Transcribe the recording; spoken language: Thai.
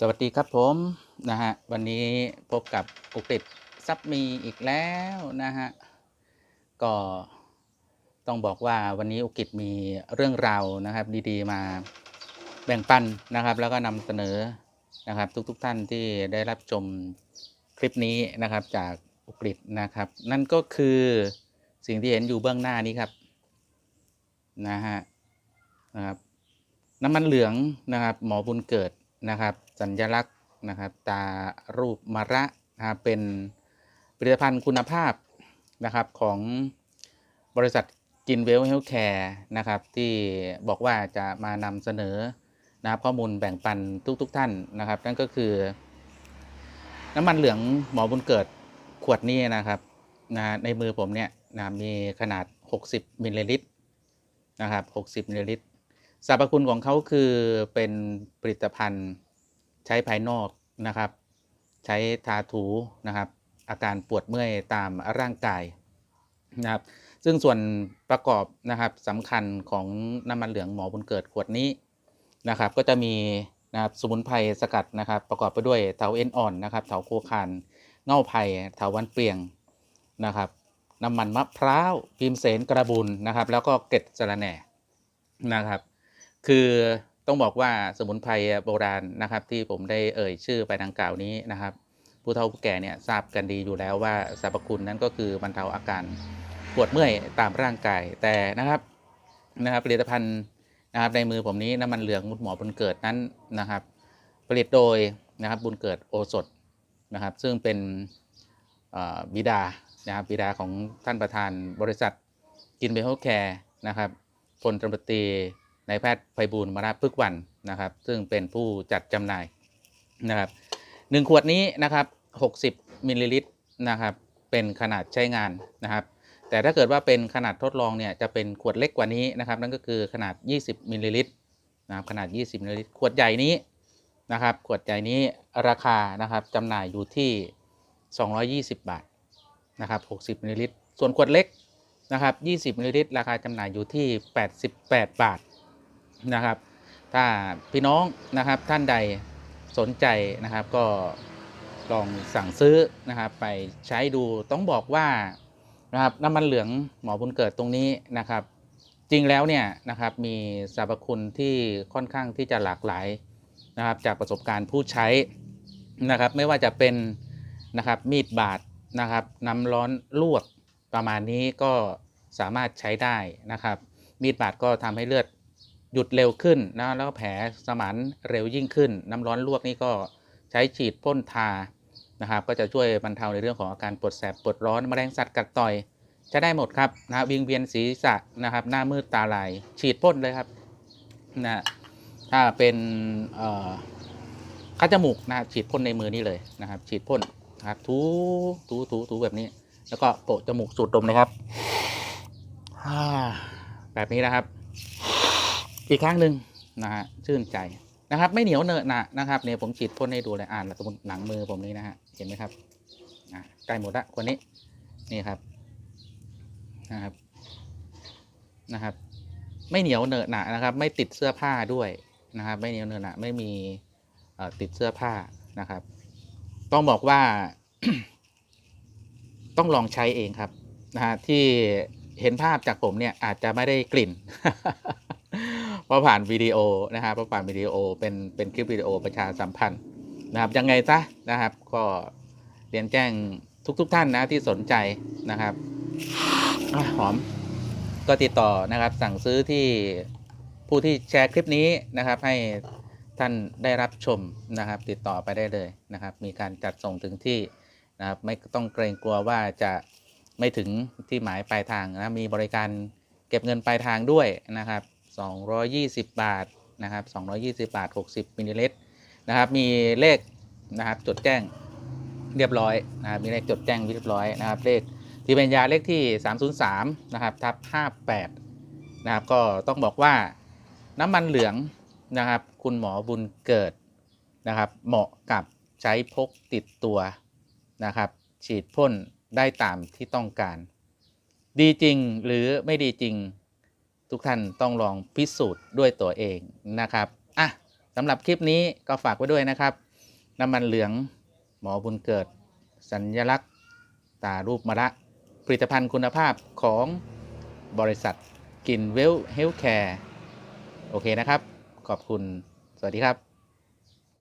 สวัสดีครับผมนะฮะวันนี้พบกับอุกฤษซับมีอีกแล้วนะฮะก็ต้องบอกว่าวันนี้อุกฤษมีเรื่องราวนะครับ ดีๆ มาแบ่งปันนะครับ แล้วก็นำเสนอนะครับ ทุกๆท่านที่ได้รับชมคลิปนี้นะครับ จากอุกฤษนะครับ นั่นก็คือสิ่งที่เห็นอยู่เบื้องหน้านี้ครับนะฮะนะครับน้ำมันเหลืองนะครับ หมอบุญเกิด นะครับ สัญลักษณ์นะครับ ตารูปมะระนะรเป็นผลิตภัณฑ์คุณภาพนะครับของบริษัทกินเวลเฮลท์แคร์นะครับที่บอกว่าจะมานำเสนอนะครับข้อมูลแบ่งปันทุกๆทท่านนะครับ นั่นก็คือ น้ำมันเหลืองหมอบุญเกิดขวดนี้นะครับนะในมือผมเนี่ยนะมีขนาด 60มิลลิลิตรนะครับ 60มิลลิลิตร สรรพคุณของเขาคือเป็นผลิตภัณฑ์ใช้ภายนอกนะครับ ใช้ทาถูนะครับ อาการปวดเมื่อยตามร่างกายนะครับ ซึ่งส่วนประกอบนะครับสำคัญของน้ำมันเหลืองหมอบุญเกิดขวดนี้นะครับ ก็จะมีนะครับสมุนไพรสกัดนะครับ ประกอบไปด้วยเถาเอ็นอ่อนนะครับเถาโคคานเง่าไผ่เถาวันเปลียงนะครับน้ำมันมะพร้าวพิมเสนกระบุนนะครับ แล้วก็เกล็ดสะระแหน่นะครับ คือต้องบอกว่าสมุนไพรโบราณนะครับ ที่ผมได้เอ่ยชื่อไปดังกล่าวนี้นะครับ ผู้เฒ่าผู้แก่เนี่ยทราบกันดีอยู่แล้วว่าสรรพคุณนั้นก็คือบรรเทาอาการปวดเมื่อยตามร่างกายแต่นะครับนะครับผลิตภัณฑ์นะครับในมือผมนี้น้ำมันเหลืองมุดหมอบุญเกิดนั้นนะครับ ผลิตโดยนะครับบุญเกิดโอสถนะครับ ซึ่งเป็นบิดานะครับบิดาของท่านประธานบริษัทกินเบลเฮแคร์นะครับพลตำรวจตรี นายแพทย์ไพบูลมาราพึกวันนะครับ ซึ่งเป็นผู้จัดจำหน่ายนะครับหนึ่งขวดนี้นะครับ 60มิลลิลิตรนะครับ เป็นขนาดใช้งานนะครับ แต่ถ้าเกิดว่าเป็นขนาดทดลองเนี่ยจะเป็นขวดเล็กกว่านี้นะครับ นั่นก็คือขนาด 20มิลลิลิตรนะครับขนาด 20มิลลิลิตรขวดใหญ่นี้นะครับ ขวดใหญ่นี้ราคานะครับจำหน่ายอยู่ที่ 220 บาทนะครับ 60มิลลิลิตรส่วนขวดเล็กนะครับ 20มิลลิลิตรราคาจำหน่ายอยู่ที่ 88 บาท นะครับ ถ้าพี่น้องนะครับท่านใดสนใจนะครับ ก็ลองสั่งซื้อนะครับ ไปใช้ดูต้องบอกว่านะครับน้ำมันเหลืองหมอบุญเกิดตรงนี้นะครับ จริงแล้วเนี่ยนะครับมีสรรพคุณที่ค่อนข้างที่จะหลากหลายนะครับ จากประสบการณ์ผู้ใช้นะครับ ไม่ว่าจะเป็นนะครับมีดบาดนะครับน้ำร้อนลวกประมาณนี้ก็สามารถใช้ได้นะครับ มีดบาดก็ทำให้เลือด หยุดเร็วขึ้นนะแล้วก็แผลสมานเร็วยิ่งขึ้น น้ำร้อนลวกนี่ก็ใช้ฉีดพ่นทานะครับ ก็จะช่วยบรรเทาในเรื่องของอาการปวดแสบปวดร้อนแมลงสัตว์กัดต่อยใช้ได้หมดครับนะวิงเวียนศีรษะนะครับ หน้ามืดตาลาย ฉีดพ่นเลยครับนะถ้าเป็นคัดจมูกนะฉีดพ่นในมือนี่เลยนะครับ ฉีดพ่นนะครับถูถูถูถูแบบนี้ แล้วก็โปะจมูกสูดดมเลยครับแบบนี้นะครับ อีกครั้งหนึ่งนะฮะชื่นใจนะครับ ไม่เหนียวเหนอะหนะนะครับเนี่ยผมฉีดพ่นให้ดูเลยอ่านสมมติหนังมือผมนี้นะฮะเห็นไหมครับอ่าใกล้หมดละคนนี้นี่ครับนะครับนะครับ ไม่เหนียวเหนอะหนะนะครับ ไม่ติดเสื้อผ้าด้วยนะครับ ไม่เหนียวเหนอะหนะไม่มีติดเสื้อผ้านะครับ ต้องบอกว่าต้องลองใช้เองครับนะฮะที่เห็นภาพจากผมเนี่ยอาจจะไม่ได้กลิ่น เพราะผ่านวิดีโอนะครับเพราะผ่านวิดีโอเป็นเป็นคลิปวิดีโอประชาสัมพันธ์นะครับยังไงซะนะครับ ก็เรียนแจ้งทุกๆทท่านนะที่สนใจนะครับอหอมก็ติดต่อนะครับสั่งซื้อที่ผู้ที่แชร์คลิปนี้นะครับให้ท่านได้รับชมนะครับ ติดต่อไปได้เลยนะครับ มีการจัดส่งถึงที่นะครับไม่ต้องเกรงกลัวว่าจะไม่ถึงที่หมายปลายทางนะมีบริการเก็บเงินปลายทางด้วยนะครับ 220 บาทนะครับ 220 บาท 60 มิลลิลิตรนะครับ มีเลขนะครับจดแจ้งเรียบร้อยนะครับ มีเลขจดแจ้งเรียบร้อยนะครับ เลขที่เป็นยาเลขที่ 303 นะครับ ทับ 58 นะครับ ก็ต้องบอกว่าน้ำมันเหลืองนะครับ คุณหมอบุญเกิดนะครับ เหมาะกับใช้พกติดตัวนะครับ ฉีดพ่นได้ตามที่ต้องการ ดีจริงหรือไม่ดีจริง ทุกท่านต้องลองพิสูจน์ด้วยตัวเองนะครับอะสำหรับคลิปนี้ก็ฝากไว้ด้วยนะครับ น้ำมันเหลืองหมอบุญเกิด สัญลักษณ์ตารูปมะระผลิตภัณฑ์คุณภาพของบริษัทกินเวลเฮลท์แคร์โอเคนะครับ ขอบคุณ สวัสดีครับ